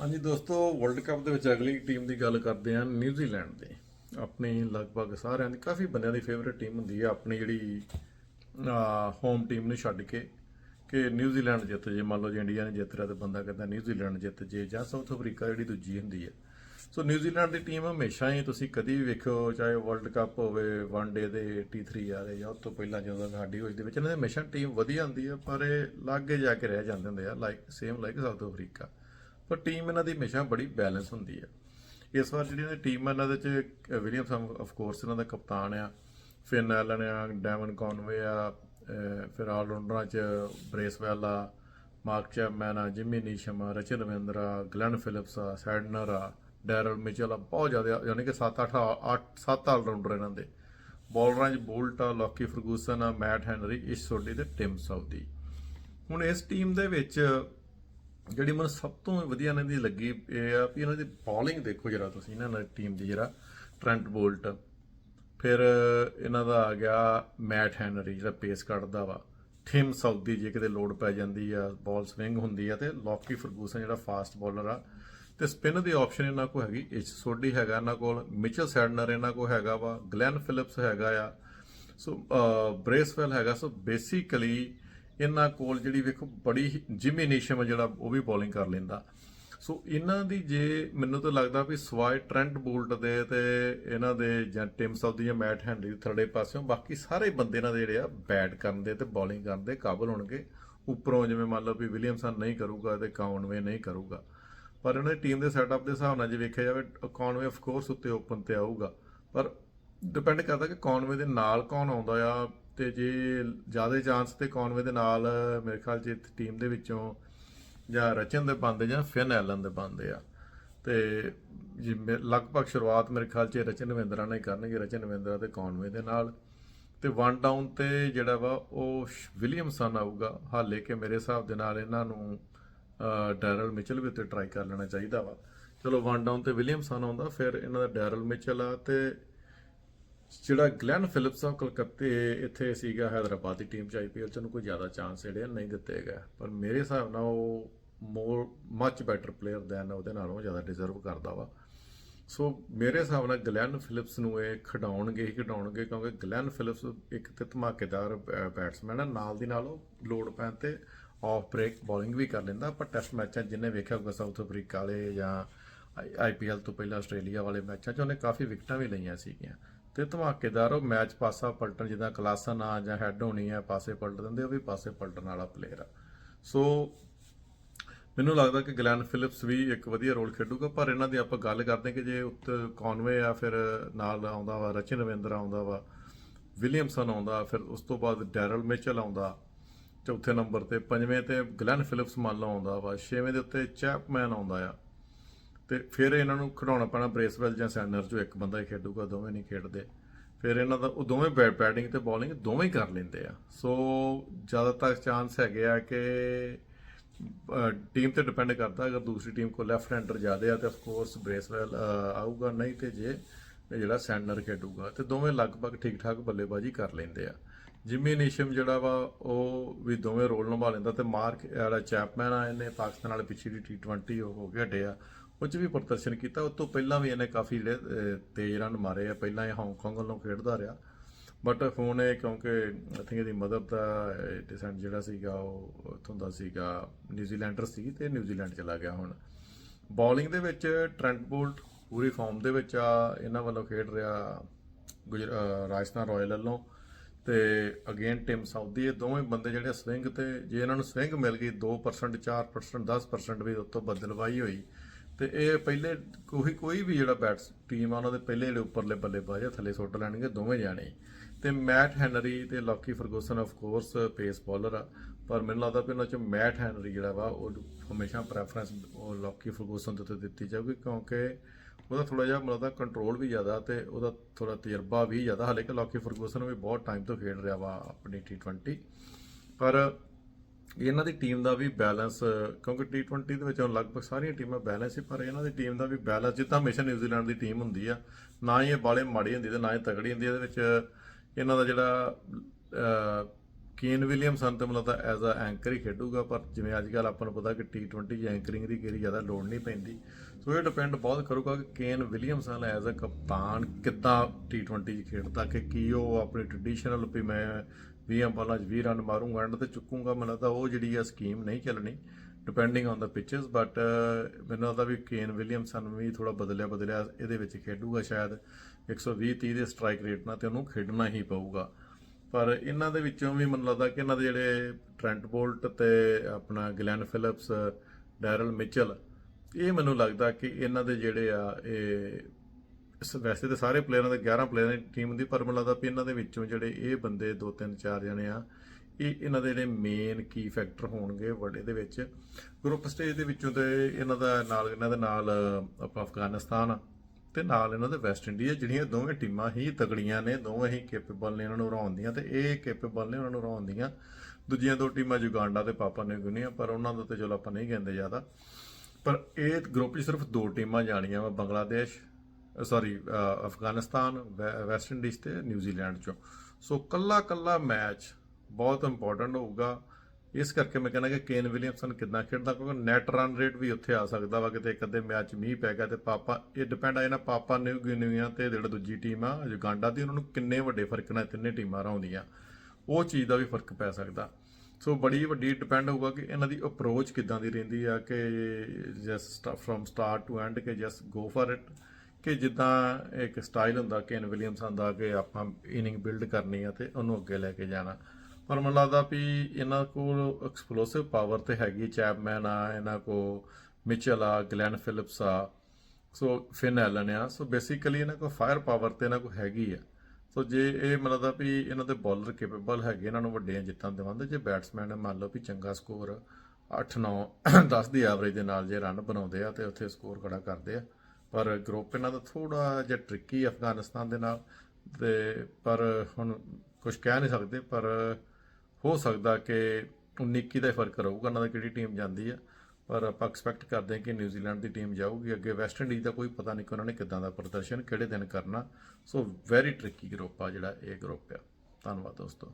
ਹਾਂਜੀ ਦੋਸਤੋ world cup ਦੇ ਵਿੱਚ ਅਗਲੀ ਟੀਮ ਦੀ ਗੱਲ ਕਰਦੇ ਹਾਂ ਨਿਊਜ਼ੀਲੈਂਡ ਦੀ। ਆਪਣੀ ਲਗਭਗ ਸਾਰਿਆਂ ਦੀ, ਕਾਫੀ ਬੰਦਿਆਂ ਦੀ ਫੇਵਰਿਟ ਟੀਮ ਹੁੰਦੀ ਹੈ ਆਪਣੀ ਜਿਹੜੀ ਹੋਮ ਟੀਮ ਨੂੰ ਛੱਡ ਕੇ ਕਿ ਨਿਊਜ਼ੀਲੈਂਡ ਜਿੱਤ ਜੇ, ਮੰਨ ਲਓ ਜੇ ਇੰਡੀਆ ਨੇ ਜਿੱਤ ਰਿਹਾ ਤੇ ਬੰਦਾ ਕਹਿੰਦਾ ਨਿਊਜ਼ੀਲੈਂਡ ਜਿੱਤ ਜੇ, ਜਾਂ ਸਾਊਥ ਅਫਰੀਕਾ ਜਿਹੜੀ ਦੂਜੀ ਹੁੰਦੀ ਹੈ ਸੋ ਨਿਊਜ਼ੀਲੈਂਡ ਦੀ ਟੀਮ ਹਮੇਸ਼ਾ ਹੀ ਤੁਸੀਂ ਕਦੀ ਵੀ ਵੇਖੋ ਚਾਹੇ ਵਰਲਡ ਕੱਪ ਹੋਵੇ ਵਨ ਡੇ ਦੇ ਟੀ3 ਆ ਰਹੇ, ਜਾਂ ਉਸ ਤੋਂ ਪਹਿਲਾਂ ਜਦੋਂ ਸਾਡੀ ਹੋਈ ਦੇ ਵਿੱਚ, ਇਹਨਾਂ ਦੀ ਹਮੇਸ਼ਾ ਟੀਮ ਵਧੀਆ ਹੁੰਦੀ ਹੈ ਪਰ ਇਹ ਲਾਗੇ ਜਾ ਕੇ ਰਹਿ ਜਾਂਦੇ ਹੁੰਦੇ ਆ like same like South Africa ਪਰ ਟੀਮ ਇਹਨਾਂ ਦੀ ਹਮੇਸ਼ਾ ਬੜੀ ਬੈਲੈਂਸ ਹੁੰਦੀ ਹੈ ਇਸ ਵਾਰ ਜਿਹੜੀ ਇਹਨਾਂ ਦੀ ਟੀਮ ਹੈ ਇਹਨਾਂ ਦੇ ਚ ਵਿਲੀਅਮਸ ਆਫ ਕੋਰਸ ਇਹਨਾਂ ਦਾ ਕਪਤਾਨ ਆ ਫਿਨ ਐਲਨ ਆ ਡੈਵਨ ਕੌਨਵੇ ਆ ਫਿਰ ਆਲਰਾਊਂਡਰਾਂ ਚ ਬ੍ਰੇਸਵੈਲ ਆ ਮਾਰਕ ਚੈਪਮੈਨ ਆ ਜਿਮੀ ਨੀਸ਼ਮ ਆ ਰਚਨ ਰਵਿੰਦਰ ਆ ਗਲੈਨ ਫਿਲਿਪਸ ਆ ਸੈਡਨਰ ਆ ਡੈਰਲ ਮਿਚਲ ਆ, ਬਹੁਤ ਜ਼ਿਆਦਾ, ਯਾਨੀ ਕਿ 7 8 8 7 ਆਲਰਾਊਂਡਰ ਇਹਨਾਂ ਦੇ। ਬੋਲਰਾਂ 'ਚ ਬੋਲਟ ਆ ਲੋਕੀ ਫਰਗੂਸਨ ਆ ਮੈਟ ਹੈਨਰੀ ਇਸ ਸੋਡੀ ਤੇ ਟਿਮ ਸਾਊਦੀ ਹੁਣ ਇਸ ਟੀਮ ਦੇ ਵਿੱਚ ਜਿਹੜੀ ਮੈਨੂੰ ਸਭ ਤੋਂ ਵਧੀਆ ਇਹਨਾਂ ਦੀ ਲੱਗੀ ਇਹ ਆ ਵੀ ਇਹਨਾਂ ਦੀ ਬੋਲਿੰਗ ਦੇਖੋ ਜਰਾ ਤੁਸੀਂ, ਇਹਨਾਂ ਦੀ ਟੀਮ ਦੀ ਜਰਾ ਟ੍ਰੈਂਟ ਬੋਲਟ ਫਿਰ ਇਹਨਾਂ ਦਾ ਆ ਗਿਆ ਮੈਟ ਹੈਨਰੀ ਜਿਹੜਾ ਪੇਸ ਕੱਢਦਾ ਵਾ। ਟਿਮ ਸਾਊਦੀ ਜੇ ਕਿਤੇ ਲੋਡ ਪੈ ਜਾਂਦੀ ਆ ਬਾਲ ਸਵਿੰਗ ਹੁੰਦੀ ਆ, ਤੇ ਲੋਕੀ ਫਰਗੂਸਨ ਜਿਹੜਾ ਫਾਸਟ ਬੋਲਰ ਆ। ਤੇ ਸਪਿਨ ਦੀ ਆਪਸ਼ਨ ਇਹਨਾਂ ਕੋਲ ਹੈਗੀ ਇਸ਼ ਸੋਡੀ ਹੈਗਾ ਇਹਨਾਂ ਕੋਲ ਮਿਚਲ ਸੈਡਨਰ ਇਹਨਾਂ ਕੋਲ ਹੈਗਾ ਵਾ ਗਲੈਨ ਫਿਲਿਪਸ ਹੈਗਾ ਆ। ਸੋ ਬ੍ਰੇਸਵੈਲ ਹੈਗਾ ਸੋ ਬੇਸਿਕਲੀ ਇਹਨਾਂ ਕੋਲ ਜਿਹੜੀ ਵੇਖੋ ਬੜੀ ਜਿਮੀ ਨੀਸ਼ਮ ਜਿਹੜਾ ਉਹ ਵੀ ਬੋਲਿੰਗ ਕਰ ਲੈਂਦਾ। ਸੋ ਇਹਨਾਂ ਦੀ ਜੇ ਮੈਨੂੰ ਤਾਂ ਲੱਗਦਾ ਵੀ ਸਵਾਏ ਟ੍ਰੈਂਟ ਬੋਲਟ ਦੇ ਤੇ ਇਹਨਾਂ ਦੇ ਜਾਂ ਟਿਮ ਸਾਊਦੀ ਜਾਂ ਮੈਟ ਹੈਨਰੀ ਥਰੜੇ ਪਾਸਿਓਂ ਬਾਕੀ ਸਾਰੇ ਬੰਦੇ ਇਹਨਾਂ ਦੇ ਜਿਹੜੇ ਆ ਬੈਟ ਕਰਨ ਦੇ ਤੇ ਬੋਲਿੰਗ ਕਰਨ ਦੇ ਕਾਬਲ ਹੋਣਗੇ। ਉੱਪਰੋਂ ਜਿਵੇਂ ਮੰਨ ਲਓ ਵੀ ਵਿਲੀਅਮਸਨ ਨਹੀਂ ਕਰੂਗਾ ਤੇ ਕਾਉਂਵੇ ਨਹੀਂ ਕਰੂਗਾ। ਪਰ ਇਹਨਾਂ ਦੀ ਟੀਮ ਦੇ ਸੈਟਅਪ ਦੇ ਹਿਸਾਬ ਨਾਲ ਜੇ ਵੇਖਿਆ ਜਾਵੇ ਕਾਨਵੇ ਆਫ ਕੋਰਸ ਉੱਤੇ ਓਪਨ ਤੇ ਆਊਗਾ। ਪਰ ਡਿਪੈਂਡ ਕਰਦਾ ਕਿ ਕਾਨਵੇ ਦੇ ਨਾਲ ਕੌਣ ਆਉਂਦਾ ਆ ਤੇ ਜੇ ਜ਼ਿਆਦਾ ਚਾਂਸ ਤੇ ਕੌਨਵੇ ਦੇ ਨਾਲ, ਮੇਰੇ ਖਿਆਲ 'ਚ ਟੀਮ ਦੇ ਵਿੱਚੋਂ ਜਾਂ ਰਚਨ ਦੇ ਬੰਦੇ ਜਾਂ ਫਿਨ ਐਲਨ ਦੇ ਬੰਦੇ ਆ। ਤੇ ਜੀ ਮੇ- ਲਗਭਗ ਸ਼ੁਰੂਆਤ ਮੇਰੇ ਖਿਆਲ 'ਚ ਰਚਨ ਰਵਿੰਦਰਾ ਨੇ ਕਰਨਗੇ, ਰਚਨ ਰਵਿੰਦਰਾ ਤੇ ਕੌਨਵੇ ਦੇ ਨਾਲ। ਤੇ ਵਨ ਡਾਊਨ ਤੇ ਜਿਹੜਾ ਵਾ, ਉਹ ਵਿਲੀਅਮਸਨ ਆਊਗਾ। ਹਾਲੇ ਕਿ ਮੇਰੇ ਹਿਸਾਬ ਦੇ ਨਾਲ ਇਹਨਾਂ ਨੂੰ ਡੈਰਲ ਮਿਚਲ ਵੀ ਉੱਤੇ ਟਰਾਈ ਕਰ ਲੈਣਾ ਚਾਹੀਦਾ ਵਾ। ਚਲੋ ਵਨ ਡਾਊਨ ਤੇ ਵਿਲੀਅਮਸਨ ਆਉਂਦਾ, ਫਿਰ ਇਹਨਾਂ ਦਾ ਡੈਰਲ ਮਿਚਲ ਆ ਤੇ ਜਿਹੜਾ ਗਲੈਨ ਫਿਲਿਪਸ ਆ, ਕਲਕੱਤੇ ਇੱਥੇ ਸੀਗਾ, ਹੈਦਰਾਬਾਦ ਦੀ ਟੀਮ ਚ ਆਈਪੀਐਲ ਚ ਉਹਨੂੰ ਕੋਈ ਜ਼ਿਆਦਾ ਚਾਂਸ ਜਿਹੜੇ ਨਹੀਂ ਦਿੱਤੇ ਗਏ। ਪਰ ਮੇਰੇ ਹਿਸਾਬ ਨਾਲ ਉਹ more much better player than ਉਹਦੇ ਨਾਲੋਂ ਜ਼ਿਆਦਾ ਡਿਜ਼ਰਵ ਕਰਦਾ ਵਾ। ਸੋ ਮੇਰੇ ਹਿਸਾਬ ਨਾਲ ਗਲੈਨ ਫਿਲਿਪਸ ਨੂੰ ਇਹ ਖਿਡਾਉਣਗੇ ਹੀ ਖਿਡਾਉਣਗੇ, ਕਿਉਂਕਿ ਗਲੈਨ ਫਿਲਿਪਸ ਇੱਕ ਤੇ ਧਮਾਕੇਦਾਰ ਬੈਟਸਮੈਨ ਹੈ ਨਾਲ ਦੀ ਨਾਲ ਉਹ ਲੋਡ ਪੈਣ ਤੇ ਆਫ ਬ੍ਰੇਕ ਬੋਲਿੰਗ ਵੀ ਕਰ ਲੈਂਦਾ, ਪਰ ਟੈਸਟ ਮੈਚਾਂ ਜਿੰਨੇ ਵੇਖਿਆ ਹੋਊਗਾ ਸਾਊਥ ਅਫਰੀਕਾ ਵਾਲੇ ਜਾਂ ਆਈਪੀਐਲ ਤੋਂ ਪਹਿਲਾਂ ਆਸਟ੍ਰੇਲੀਆ ਵਾਲੇ ਮੈਚਾਂ 'ਚ ਉਹਨੇ ਕਾਫੀ ਵਿਕਟਾਂ ਵੀ ਲਈਆਂ ਸੀਗੀਆਂ। ਤੇ ਧਮਾਕੇਦਾਰ ਉਹ ਮੈਚ ਪਾਸਾ ਪਲਟਣ ਜਿੱਦਾਂ ਕਲਾਸਾਂ ਆ ਜਾਂ ਹੈੱਡ ਹੋਣੀ ਹੈ ਪਾਸੇ ਪਲਟ ਦਿੰਦੇ ਉਹ ਵੀ ਪਾਸੇ ਪਲਟਣ ਵਾਲਾ ਪਲੇਅਰ ਆ। ਸੋ ਮੈਨੂੰ ਲੱਗਦਾ ਕਿ ਗਲੈਨ ਫਿਲਿਪਸ ਵੀ ਇੱਕ ਵਧੀਆ ਰੋਲ ਖੇਡੂਗਾ, ਪਰ ਇਹਨਾਂ ਦੀ ਆਪਾਂ ਗੱਲ ਕਰਦੇ ਕਿ ਜੇ ਉੱਤੇ ਕੌਨਵੇ ਆ, ਫਿਰ ਨਾਲ ਆਉਂਦਾ ਵਾ, ਰਚਨ ਰਵਿੰਦਰ ਆਉਂਦਾ ਵਾ ਵਿਲੀਅਮਸਨ ਆਉਂਦਾ, ਫਿਰ ਉਸ ਤੋਂ ਬਾਅਦ ਡੈਰਲ ਮਿਚਲ ਆਉਂਦਾ, ਚੌਥੇ ਨੰਬਰ ਤੇ, ਪੰਜਵੇਂ ਤੇ ਗਲੈਨ ਫਿਲਿਪਸ ਮੰਨ ਲਓ ਆਉਂਦਾ ਵਾ, ਛੇਵੇਂ ਦੇ ਉੱਤੇ ਚੈਪਮੈਨ ਆਉਂਦਾ ਆ। ਤੇ ਫਿਰ ਇਹਨਾਂ ਨੂੰ ਖਿਡਾਉਣਾ ਪੈਣਾ ਬ੍ਰੇਸਵੈਲ ਜਾਂ ਸੈਨਰ ਚੋਂ ਇੱਕ ਬੰਦਾ ਹੀ ਖੇਡੂਗਾ, ਦੋਵੇਂ ਨਹੀਂ ਖੇਡਦੇ। ਫਿਰ ਇਹਨਾਂ ਦਾ ਉਹ ਦੋਵੇਂ ਬੈਟਿੰਗ ਤੇ ਬੋਲਿੰਗ ਦੋਵੇਂ ਹੀ ਕਰ ਲੈਂਦੇ ਆ। ਸੋ ਜ਼ਿਆਦਾਤਰ ਚਾਂਸ ਹੈਗੇ ਆ ਕਿ ਟੀਮ ਤੇ ਡਿਪੈਂਡ ਕਰਦਾ ਅਗਰ ਦੂਸਰੀ ਟੀਮ ਕੋ ਲੈਫਟ ਹੈਂਡਰ ਜ਼ਿਆਦਾ ਆ ਤੇ ਆਫ ਕੋਰਸ ਬ੍ਰੇਸਵੈਲ ਆਊਗਾ, ਨਹੀਂ ਤੇ ਜੇ ਜਿਹੜਾ ਸੈਂਡਰ ਖੇਡੂਗਾ ਤੇ ਦੋਵੇਂ ਲਗਭਗ ਠੀਕ ਠਾਕ ਬੱਲੇਬਾਜ਼ੀ ਕਰ ਲੈਂਦੇ ਆ। ਜਿਮੀ ਨੀਸ਼ਮ ਜਿਹੜਾ ਵਾ, ਉਹ ਵੀ ਦੋਵੇਂ ਰੋਲ ਨਿਭਾ ਲੈਂਦਾ ਤੇ ਮਾਰਕ, ਜਿਹੜਾ ਚੈਪਮੈਨ ਆ ਇਹਨੇ ਪਾਕਿਸਤਾਨ ਨਾਲ ਪਿੱਛੇ ਦੀ ਟੀ20 ਉਹ ਹੋ ਕੇ ਹਟਿਆ ਉਹ 'ਚ ਵੀ ਪ੍ਰਦਰਸ਼ਨ ਕੀਤਾ ਉਸ ਤੋਂ ਪਹਿਲਾਂ ਵੀ ਇਹਨੇ ਕਾਫੀ ਜਿਹੜੇ ਤੇਜ਼ ਰਨ ਮਾਰੇ ਆ। ਪਹਿਲਾਂ ਇਹ ਹਾਂਗਕਾਂਗ ਵੱਲੋਂ ਖੇਡਦਾ ਰਿਹਾ। ਬਟ ਹੁਣ ਇਹ ਕਿਉਂਕਿ ਆਈ ਥਿੰਕ ਇਹਦੀ ਮਦਰ ਦਾ ਡਿਸੈਂਟ ਜਿਹੜਾ ਸੀਗਾ, ਉਹ ਉੱਥੋਂ ਦਾ ਸੀਗਾ ਨਿਊਜ਼ੀਲੈਂਡਰ ਸੀ ਤੇ ਨਿਊਜ਼ੀਲੈਂਡ ਚਲਾ ਗਿਆ ਹੁਣ। ਬੋਲਿੰਗ ਦੇ ਵਿੱਚ ਟ੍ਰੈਂਟ ਬੋਲਟ ਪੂਰੀ ਫਾਰਮ ਦੇ ਵਿੱਚ ਆ, ਇਹਨਾਂ ਵੱਲੋਂ ਖੇਡ ਰਿਹਾ ਗੁਜਰ ਰਾਜਸਥਾਨ ਰਾਇਲ ਵੱਲੋਂ। ਤੇ ਅਗੇਨ ਟਿਮ ਸਾਊਦੀ ਇਹ ਦੋਵੇਂ ਬੰਦੇ ਜਿਹੜੇ ਸਵਿੰਗ ਤੇ, ਜੇ ਇਹਨਾਂ ਨੂੰ ਸਵਿੰਗ ਮਿਲ ਗਈ 2% 4% 10% ਵੀ ਉਤੋਂ ਬਦਲਵਾਈ ਹੋਈ। ਤੇ ਇਹ ਪਹਿਲੇ ਕੋਈ ਕੋਈ ਵੀ ਜਿਹੜਾ ਬੈਟਸ ਟੀਮ ਆ, ਉਹਨਾਂ ਦੇ ਪਹਿਲੇ ਜਿਹੜੇ ਉੱਪਰਲੇ ਬੱਲੇਬਾਜ਼ ਆ ਥੱਲੇ ਸੁੱਟ ਲੈਣਗੇ, ਦੋਵੇਂ ਜਾਣੇ। ਹੀ। ਤੇ ਮੈਟ ਹੈਨਰੀ ਤੇ Lockie Ferguson of course pace bowler ਆ। ਪਰ ਮੈਨੂੰ ਲੱਗਦਾ ਵੀ ਉਹਨਾਂ 'ਚ ਮੈਟ ਹੈਨਰੀ ਜਿਹੜਾ ਵਾ, ਉਹ ਹਮੇਸ਼ਾ ਪ੍ਰੈਫਰੈਂਸ ਉਹ ਲੋਕੀ ਫਰਗੂਸਨ ਦੇ ਉੱਤੇ ਦਿੱਤੀ ਜਾਊਗੀ, ਕਿਉਂਕਿ ਉਹਦਾ ਥੋੜਾ ਜਿਹਾ ਮਤਲਬ ਦਾ ਕੰਟਰੋਲ ਵੀ ਜ਼ਿਆਦਾ ਤੇ ਉਹਦਾ ਥੋੜਾ ਤਜਰਬਾ ਵੀ ਜ਼ਿਆਦਾ। ਹਾਲੇ ਕਿ ਲੋਕੀ ਫਰਗੂਸਨ ਵੀ ਬਹੁਤ ਟਾਈਮ ਤੋਂ ਖੇਡ ਰਿਹਾ ਵਾ ਆਪਣੀ T20 ਪਰ ਇਹਨਾਂ ਦੀ ਟੀਮ ਦਾ ਵੀ ਬੈਲੈਂਸ, ਕਿਉਂਕਿ T20 ਦੇ ਵਿੱਚ ਲਗਭਗ ਸਾਰੀਆਂ ਟੀਮਾਂ ਬੈਲੈਂਸ ਹੀ, ਪਰ ਇਹਨਾਂ ਦੀ ਟੀਮ ਦਾ ਵੀ ਬੈਲੈਂਸ, ਜਿੱਦਾਂ ਹਮੇਸ਼ਾ ਨਿਊਜ਼ੀਲੈਂਡ ਦੀ ਟੀਮ ਹੁੰਦੀ ਆ, ਨਾ ਹੀ ਇਹ ਬਾਲੇ ਮਾੜੀ ਹੁੰਦੀ ਤੇ ਨਾ ਹੀ ਤਗੜੀ ਹੁੰਦੀ, ਇਹਦੇ ਵਿੱਚ ਇਹਨਾਂ ਦਾ ਜਿਹੜਾ ਕੇਨ ਵਿਲੀਅਮਸਨ ਤੇ ਮਤਲਬ ਲੱਗਦਾ ਐਜ਼ ਅ ਐਂਕਰ ਹੀ ਖੇਡੂਗਾ, ਪਰ ਜਿਵੇਂ ਅੱਜ ਕੱਲ ਆਪਾਂ ਨੂੰ ਪਤਾ ਕਿ T20 ਜਾਂ ਐਂਕਰਿੰਗ ਦੀ ਕਿਹੜੀ ਜ਼ਿਆਦਾ ਲੋੜ ਨਹੀਂ ਪੈਂਦੀ। ਸੋ ਇਹ ਡਿਪੈਂਡ ਬਹੁਤ ਕਰੂਗਾ ਕਿ ਕੇਨ ਵਿਲੀਅਮਸਨ ਐਜ਼ ਅ ਕਪਤਾਨ ਕਿੱਦਾਂ T20 'ਚ ਖੇਡਦਾ, ਕਿ ਕੀ ਉਹ ਆਪਣੀ ਟ੍ਰੈਡੀਸ਼ਨਲ ਵੀ ਮੈਂ 20 ਬਾਲਾਂ 'ਚ 20 ਰਨ ਮਾਰੂੰਗਾ ਐਂਡ ਤੇ ਚੁੱਕੂੰਗਾ, ਮੈਨੂੰ ਲੱਗਦਾ ਉਹ ਜਿਹੜੀ ਆ ਸਕੀਮ ਨਹੀਂ ਚੱਲਣੀ depending on the pitches but ਮੈਨੂੰ ਲੱਗਦਾ ਵੀ ਕੇਨ ਵਿਲੀਅਮਸਨ ਵੀ ਥੋੜਾ ਬਦਲਿਆ ਬਦਲਿਆ ਇਹਦੇ ਵਿੱਚ ਖੇਡੂਗਾ ਸ਼ਾਇਦ। 120 30 ਦੇ ਸਟ੍ਰਾਈਕ ਰੇਟ ਨਾਲ ਤੇ ਉਹਨੂੰ ਖੇਡਣਾ ਹੀ ਪਊਗਾ। ਪਰ ਇਹਨਾਂ ਦੇ ਵਿੱਚੋਂ ਵੀ ਮੈਨੂੰ ਲੱਗਦਾ ਕਿ ਇਹਨਾਂ ਦੇ ਜਿਹੜੇ ਟ੍ਰੈਂਟ ਬੋਲਟ ਤੇ ਆਪਣਾ ਗਲੈਨ ਫਿਲਿਪਸ ਡੈਰਲ ਮਿਚਲ ਇਹ ਮੈਨੂੰ ਲੱਗਦਾ ਕਿ ਇਹਨਾਂ ਦੇ ਜਿਹੜੇ ਆ, ਇਹ ਵੈਸੇ ਤਾਂ ਸਾਰੇ ਪਲੇਅਰਾਂ ਦੇ 11 ਪਲੇਅਰਾਂ ਦੀ ਟੀਮ ਦੀ, ਪਰ ਮੈਨੂੰ ਲੱਗਦਾ ਵੀ ਇਹਨਾਂ ਦੇ ਵਿੱਚੋਂ ਜਿਹੜੇ ਇਹ ਬੰਦੇ ਦੋ ਤਿੰਨ ਚਾਰ ਜਣੇ ਆ, ਇਹ ਇਹਨਾਂ ਦੇ ਜਿਹੜੇ ਮੇਨ ਕੀ ਫੈਕਟਰ ਹੋਣਗੇ ਵੱਡੇ ਦੇ ਵਿੱਚ। ਗਰੁੱਪ ਸਟੇਜ ਦੇ ਵਿੱਚੋਂ ਤੇ ਇਹਨਾਂ ਦਾ ਨਾਲ, ਇਹਨਾਂ ਦੇ ਨਾਲ, ਆਪਾਂ ਅਫਗਾਨਿਸਤਾਨ ਤੇ ਨਾਲ ਇਹਨਾਂ ਦੇ ਵੈਸਟ ਇੰਡੀਆ ਜਿਹੜੀਆਂ ਦੋਵੇਂ ਟੀਮਾਂ ਹੀ ਤਗੜੀਆਂ ਨੇ, ਦੋਵੇਂ ਹੀ ਕੈਪੇਬਲ ਨੇ ਇਹਨਾਂ ਨੂੰ ਹਰਾਉਣ ਦੀਆਂ ਤੇ ਇਹ ਕੈਪੇਬਲ ਨੇ ਉਹਨਾਂ ਨੂੰ ਹਰਾਉਣ ਦੀਆਂ। ਦੂਜੀਆਂ ਦੋ ਟੀਮਾਂ ਯੁਗਾਂਡਾ ਤੇ ਪਾਪਾ ਨਿਊ ਗਿਨੀਆ ਪਰ ਉਹਨਾਂ ਦਾ ਤੇ ਚਲੋ ਆਪਾਂ ਨਹੀਂ ਕਹਿੰਦੇ ਜ਼ਿਆਦਾ। ਪਰ ਇਹ ਗਰੁੱਪ 'ਚ ਸਿਰਫ ਦੋ ਟੀਮਾਂ ਜਾਣੀਆਂ ਵਾ, ਬੰਗਲਾਦੇਸ਼ ਸੌਰੀ ਅਫਗਾਨਿਸਤਾਨ, ਵੈ- ਵੈਸਟ ਇੰਡੀਜ਼ ਤੇ ਨਿਊਜ਼ੀਲੈਂਡ ਚੋਂ। ਸੋ ਕੱਲਾ ਕੱਲਾ ਮੈਚ ਬਹੁਤ ਇੰਪੋਰਟੈਂਟ ਹੋਊਗਾ। ਇਸ ਕਰਕੇ ਮੈਂ ਕਹਿੰਦਾ ਕਿ ਕੇਨ ਵਿਲੀਅਮਸਨ ਕਿੰਨਾ ਖੇਡਦਾ, ਕਿਉਂਕਿ ਨੈਟ ਰਨ ਰੇਟ ਵੀ ਉੱਥੇ ਆ ਸਕਦਾ ਵਾ ਕਿਤੇ ਇੱਕ ਅੱਧੇ ਮੈਚ ਮੀਂਹ ਪੈ ਗਿਆ ਤੇ ਪਾਪਾ, ਇਹ ਡਿਪੈਂਡ ਆ ਨਾ ਪਾਪਾ ਨਿਊ ਗਿਨੀਆ ਤੇ ਜਿਹੜਾ ਦੂਜੀ ਟੀਮ ਆ ਯੁਗਾਂਡਾ ਦੀ ਉਹਨਾਂ ਨੂੰ ਕਿੰਨੇ ਵੱਡੇ ਫ਼ਰਕ ਨਾਲ ਤਿੰਨੇ ਟੀਮਾਂ ਹਰਾਉਂਦੀਆਂ ਉਹ ਚੀਜ਼ ਦਾ ਵੀ ਫ਼ਰਕ ਪੈ ਸਕਦਾ। ਸੋ ਬੜੀ ਵੱਡੀ ਡਿਪੈਂਡ ਹੋਊਗਾ ਕਿ ਇਹਨਾਂ ਦੀ ਅਪਰੋਚ ਕਿੱਦਾਂ ਦੀ ਰਹਿੰਦੀ ਆ, ਕਿ just from start to end ਕਿ ਜਸਟ ਗੋ ਫॉर ਇਟ ਕਿ ਜਿੱਦਾਂ ਇੱਕ ਸਟਾਈਲ ਹੁੰਦਾ ਕੇਨ ਵਿਲੀਅਮਸਨ ਦਾ, ਕਿ ਆਪਾਂ ਇਨਿੰਗ ਬਿਲਡ ਕਰਨੀ ਆ ਤੇ ਉਹਨੂੰ ਅੱਗੇ ਲੈ ਕੇ ਜਾਣਾ। ਪਰ ਮੈਨੂੰ ਲੱਗਦਾ ਵੀ ਇਹਨਾਂ ਕੋਲ ਐਕਸਪਲੋਸਿਵ ਪਾਵਰ ਤੇ ਹੈਗੀ ਚੈਪਮੈਨ ਆ, ਇਹਨਾਂ ਕੋ ਮਿਚਲ ਆ ਗਲੈਨ ਫਿਲਿਪਸ ਆ, ਸੋ ਫਿਨ ਐਲਨ ਆ, ਸੋ ਬੇਸਿਕਲੀ ਇਹਨਾਂ ਕੋ ਫਾਇਰ ਪਾਵਰ ਤੇ ਇਹਨਾਂ ਕੋ ਹੈਗੀ ਆ। ਸੋ ਜੇ ਇਹ ਮੈਨੂੰ ਲੱਗਦਾ ਵੀ ਇਹਨਾਂ ਦੇ ਬੋਲਰ ਕੈਪੇਬਲ ਹੈਗੇ, ਇਹਨਾਂ ਨੂੰ ਵੱਡੀਆਂ ਜਿੱਤਾਂ ਦਿਵਾਉਂਦੇ ਜੇ ਬੈਟਸਮੈਨ ਮੰਨ ਲਓ ਵੀ ਚੰਗਾ ਸਕੋਰ 8-9 10 ਦੀ ਐਵਰੇਜ ਦੇ ਨਾਲ ਜੇ ਰਨ ਬਣਾਉਂਦੇ ਆ ਤੇ ਉੱਥੇ ਸਕੋਰ ਖੜਾ ਕਰਦੇ ਆ। ਪਰ ਗਰੁੱਪ ਇਹਨਾਂ ਦਾ ਥੋੜਾ ਜਿਹਾ ਟ੍ਰਿਕੀ ਅਫਗਾਨਿਸਤਾਨ ਦੇ ਨਾਲ ਤੇ ਪਰ ਹੁਣ ਕੁਝ ਕਹਿ ਨਹੀਂ ਸਕਦੇ, ਪਰ ਹੋ ਸਕਦਾ ਕਿ 19 ਦਾ ਹੀ ਫ਼ਰਕ ਰਹੂਗਾ ਉਹਨਾਂ ਦਾ ਕਿਹੜੀ ਟੀਮ ਜਾਂਦੀ ਆ। ਪਰ ਆਪਾਂ ਐਕਸਪੈਕਟ ਕਰਦੇ ਹਾਂ ਕਿ ਨਿਊਜ਼ੀਲੈਂਡ ਦੀ ਟੀਮ ਜਾਊਗੀ। ਅੱਗੇ ਵੈਸਟ ਇੰਡੀਜ਼ ਦਾ ਕੋਈ ਪਤਾ ਨਹੀਂ ਕਿ ਉਹਨਾਂ ਨੇ ਕਿੱਦਾਂ ਦਾ ਪ੍ਰਦਰਸ਼ਨ, ਕਿਹੜੇ ਦਿਨ ਕਰਨਾ। ਸੋ ਵੈਰੀ ਟ੍ਰਿਕੀ ਗਰੁੱਪ ਆ ਜਿਹੜਾ ਇਹ ਗਰੁੱਪ ਆ। ਧੰਨਵਾਦ ਦੋਸਤੋ।